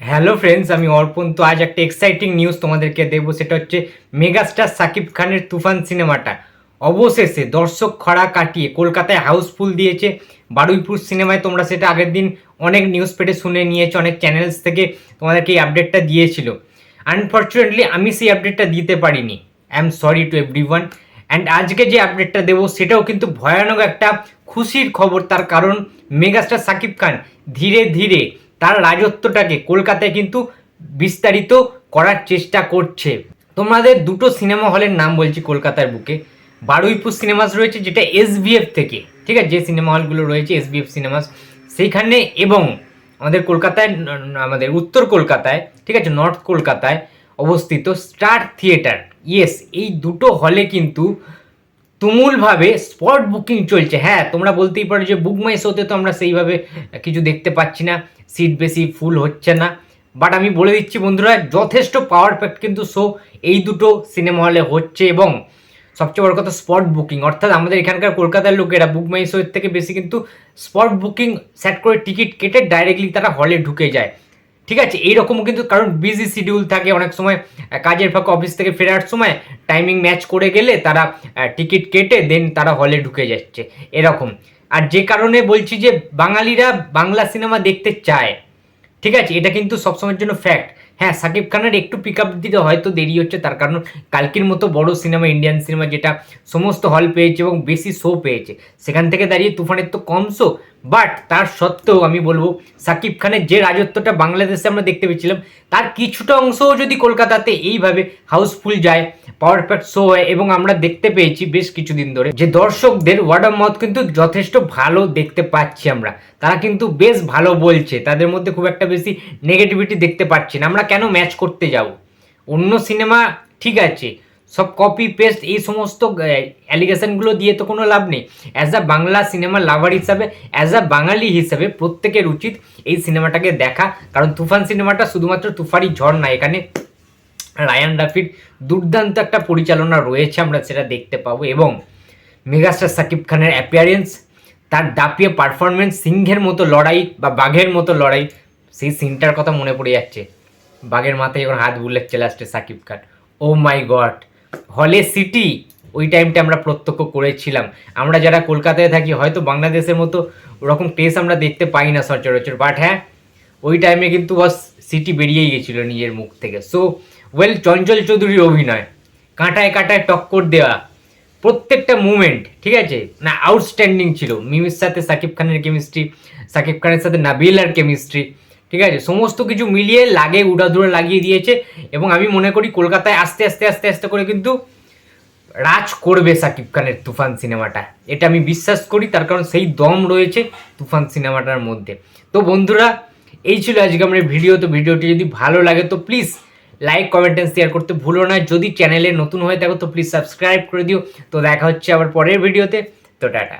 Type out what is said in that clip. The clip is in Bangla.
হ্যালো ফ্রেন্ডস আমি অর্পণ। তো আজ একটা এক্সাইটিং নিউজ তোমাদেরকে দেবো, সেটা হচ্ছে মেগাস্টার সাকিব খানের তুফান সিনেমাটা। অবশেষে দর্শক খরা কাটিয়ে কলকাতায় হাউসফুল দিয়েছে। বারুইপুর সিনেমায় তোমরা সেটা আগের দিন অনেক নিউজ পেটে শুনে নিয়েছো, অনেক চ্যানেলস থেকে তোমাদেরকে এই আপডেটটা দিয়েছিল। আনফর্চুনেটলি আমি সেই আপডেটটা দিতে পারিনি। I am sorry to everyone and আজকে যে আপডেটটা দেবো, সেটাও কিন্তু ভয়ানক একটা খুশির খবর। তার কারণ মেগাস্টার সাকিব খান ধীরে ধীরে তার রাজত্বটাকে কলকাতায় কিন্তু বিস্তারিত করার চেষ্টা করছে। তোমাদের দুটো সিনেমা হলের নাম বলছি কলকাতার বুকে। বারুইপুর সিনেমাস রয়েছে, যেটা এসবিএফ থেকে। ঠিক আছে, যে সিনেমা হলগুলো রয়েছে এসবিএফ সিনেমাস। সেইখানে এবং আমাদের কলকাতায় আমাদের উত্তর কলকাতায়, ঠিক আছে, নর্থ কলকাতায় অবস্থিত স্টার থিয়েটার। ইয়েস এই দুটো হলে কিন্তু তুমুলভাবে স্পট বুকিং চলছে। হ্যাঁ তোমরা বলতেই পারো যে বুক মাই শোতে তো আমরা সেইভাবে কিছু দেখতে পাচ্ছি না। সিট বেশি ফুল হচ্ছে না। বাট আমি বলে দিচ্ছি বন্ধুরা, যথেষ্ট পাওয়ার প্যাক্ট কিন্তু শো এই দুটো সিনেমা হলে হচ্ছে এবং সবচেয়ে বড় কথা স্পট বুকিং অর্থাৎ আমাদের এখানকার কলকাতার লোকেরা বুক মাই শো এর থেকে বেশি কিন্তু স্পট বুকিং সেট করে টিকিট কেটে ডাইরেক্টলি তারা হলে ঢুকে যায়। ঠিক আছে? এইরকমও কিন্তু কারণ বিজি শিডিউল থাকে, অনেক সময় কাজের ফাঁকে অফিস থেকে ফেরার সময় টাইমিং ম্যাচ করে গেলে তারা টিকিট কেটে দেন তারা হলে ঢুকে যাচ্ছে। এরকম। আর যে কারণে বলছি যে বাঙালিরা বাংলা সিনেমা দেখতে চায়, ঠিক আছে? এটা কিন্তু সবসময়ের জন্য ফ্যাক্ট হ্যাঁ সাকিব খানের একটু পিক আপ দিতে হয়তো দেরি হচ্ছে, তার কারণ কালকের মতো বড় সিনেমা ইন্ডিয়ান সিনেমা যেটা সমস্ত হল পেয়েছে এবং বেশি শো পেয়েছে। সেখান থেকে দাঁড়িয়ে তুফানের তো কম শো বাট তার সত্ত্বেও আমি বলব, সাকিব খানের যে রাজত্বটা বাংলাদেশে আমরা দেখতে পেয়েছিলাম, তার কিছুটা অংশও যদি কলকাতাতে এইভাবে হাউসফুল যায় প্যাক শো হয় এবং আমরা দেখতে পেয়েছি বেশ কিছুদিন ধরে, যে দর্শকদের ওয়ার্ড অফ মাউথ কিন্তু যথেষ্ট ভালো দেখতে পাচ্ছি আমরা। তারা কিন্তু বেশ ভালো বলছে, তাদের মধ্যে খুব একটা বেশি নেগেটিভিটি দেখতে পাচ্ছি না। আমরা কেন ম্যাচ করতে যাব? অন্য সিনেমা ঠিক আছে, সব কপি পেস্ট এই সমস্ত অ্যালিগেশনগুলো দিয়ে তো কোনো লাভ নেই। As a Bangla cinema lover হিসাবে অ্যাজ আ বাঙালি হিসাবে প্রত্যেকের উচিত এই সিনেমাটাকে দেখা। কারণ তুফান সিনেমাটা শুধুমাত্র তুফারি ঝড় না, এখানে রায়ান রাফির দুর্দান্ত একটা পরিচালনা রয়েছে, আমরা সেটা দেখতে পাবো। এবং মেগাস্টার সাকিব খানের অ্যাপিয়ারেন্স তার দাপিয়ে পারফরমেন্স সিংহের মতো লড়াই বা বাঘের মতো লড়াই, সেই সিনটার কথা মনে পড়ে যাচ্ছে। বাঘের মাথায় যখন হাত বুলেছে আসছে Shakib Khan. Oh my god হলে সিটি, ওই টাইমটা আমরা প্রত্যক্ষ করেছিলাম। আমরা যারা কলকাতায় থাকি, হয়তো বাংলাদেশের মতো ওরকম টেস আমরা দেখতে পাই না সচরাচর। বাট হ্যাঁ ওই টাইমে কিন্তু বস সিটি বেরিয়েই গেছিল নিজের মুখ থেকে। সো ওয়েল চঞ্চল চৌধুরীর অভিনয়। কাঁটায় কাঁটায় টক্কর দেওয়া। প্রত্যেকটা মুভমেন্ট ঠিক আছে? না আউটস্ট্যান্ডিং ছিল। মিমির সাথে সাকিব খানের কেমিস্ট্রি সাকিব খানের সাথে নাবিলার কেমিস্ট্রি ঠিক আছে? সমস্ত কিছু মিলিয়ে লাগে, উড়াধুরা লাগিয়ে দিয়েছে এবং আমি মনে করি কলকাতায় আস্তে আস্তে আস্তে আস্তে করে কিন্তু রাজ করবে সাকিব খানের তুফান সিনেমাটা। এটা আমি বিশ্বাস করি, তার কারণ সেই দম রয়েছে তুফান সিনেমাটার মধ্যে। তো বন্ধুরা, এই ছিল আজকে আমার ভিডিও। তো ভিডিওটি যদি ভালো লাগে তো please like comment and share করতে ভুলো না। যদি চ্যানেলে নতুন হয়ে থাকো তো প্লিজ সাবস্ক্রাইব করে দিও। তো দেখা হচ্ছে আবার পরের ভিডিওতে। তো টাটা।